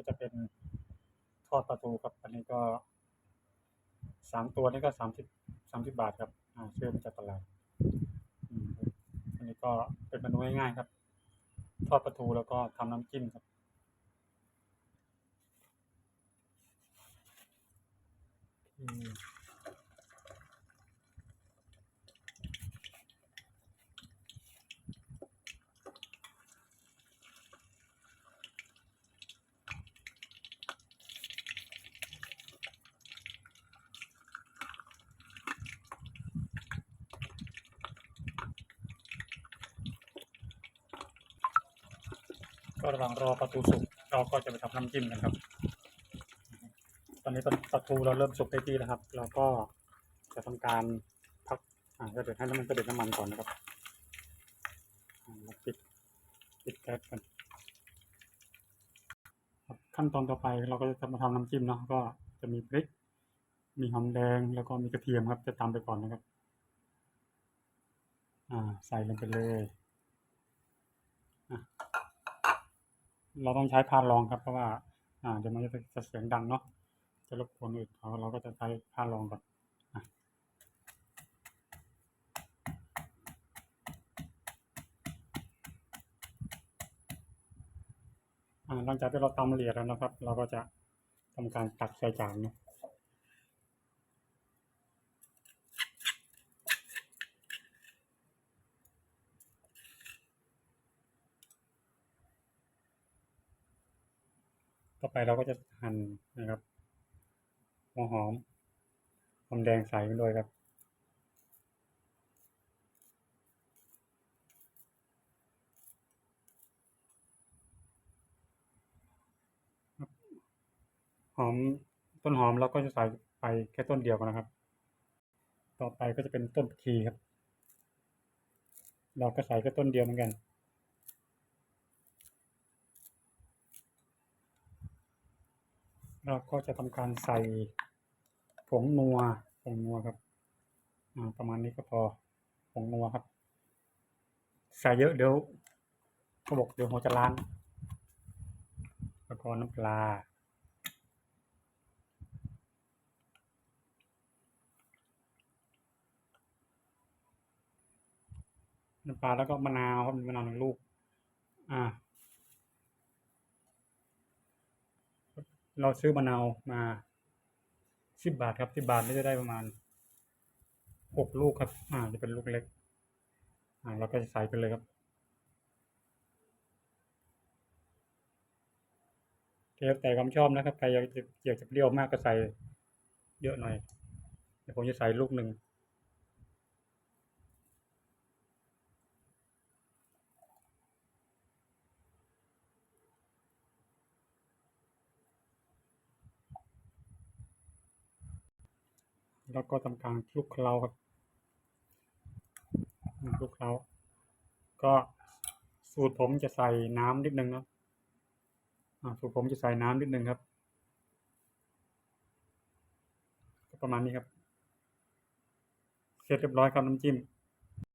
ก็จะเป็นทอดปลาทูครับ อันนี้ก็สามตัวนี่ก็สามสิบสามสิบบาทครับ อ่าซื้อมาจากตลาดอันนี้ก็เป็นเมนูง่ายๆครับ ทอดปลาทูแล้วก็ทำน้ำจิ้มครับอืม ก็ระหว่างรอปลาทูสุกเราก็จะไปทำน้ำจิ้มกันครับ ตอนนี้ปลาทูเราเริ่มสุกได้ที่แล้วครับ เราก็จะทำการพักอ่าก็เดี๋ยวให้น้ำมันกระเด็นน้ำมันก่อนนะครับเราปิดปิดแก๊สกันขั้นตอนต่อไปเราก็จะมาทำน้ำจิ้มเนาะก็จะมีพริก มีหอมแดงแล้วก็มีกระเทียมครับ จะตามไปก่อนนะครับ อ่า ใส่ลงไปเลยอะ เราต้องใช้พานรองครับเพราะว่า อ่าเดี๋ยวมันจะจะเสียงดังเนาะจะรบกวนอื่นเขาเราก็จะใช้พานรองก่อนหลังจากที่เราตำละเอียดแล้วนะครับ เราก็จะทำการตักใส่จานเนาะ ต่อไปเราก็จะหั่นนะครับหัวหอมหอมแดงใส่ไปด้วยครับหอมต้นหอมเราก็จะใส่ไปแค่ต้นเดียวกันนะครับ ต่อไปก็จะเป็นต้นผักชีครับ เราก็ใส่แค่ต้นเดียวเหมือนกัน เราก็จะทำการใส่ผงนัวผงนัวครับประมาณนี้ก็พอผงนัวครับ ใส่เยอะเดี๋ยวเขาบอกเดี๋ยวหัวจะล้านแล้วก็น้ำปลาน้ำปลาแล้วก็มะนาวครับมะนาวหนึ่งลูก อ่า เราซื้อมะนาวมาสิบบาทครับสิบบาทนี่จะได้ประมาณหกลูกครับ อ่าจะเป็นลูกเล็ก อ่าเราก็จะใส่ไปเลยครับแล้วแต่ความชอบนะครับใครอยากจะอยากจะเปรี้ยวมากก็ใส่เยอะหน่อยเดี๋ยวผมจะใส่ลูกหนึ่ง แล้วก็ทำการคลุกเคล้าครับคลุกเคล้าก็สูตรผมจะใส่น้ำนิดนึงนะสูตรผมจะใส่น้ำนิดนึงครับ ประมาณนี้ครับ เสร็จเรียบร้อยครับน้ำจิ้ม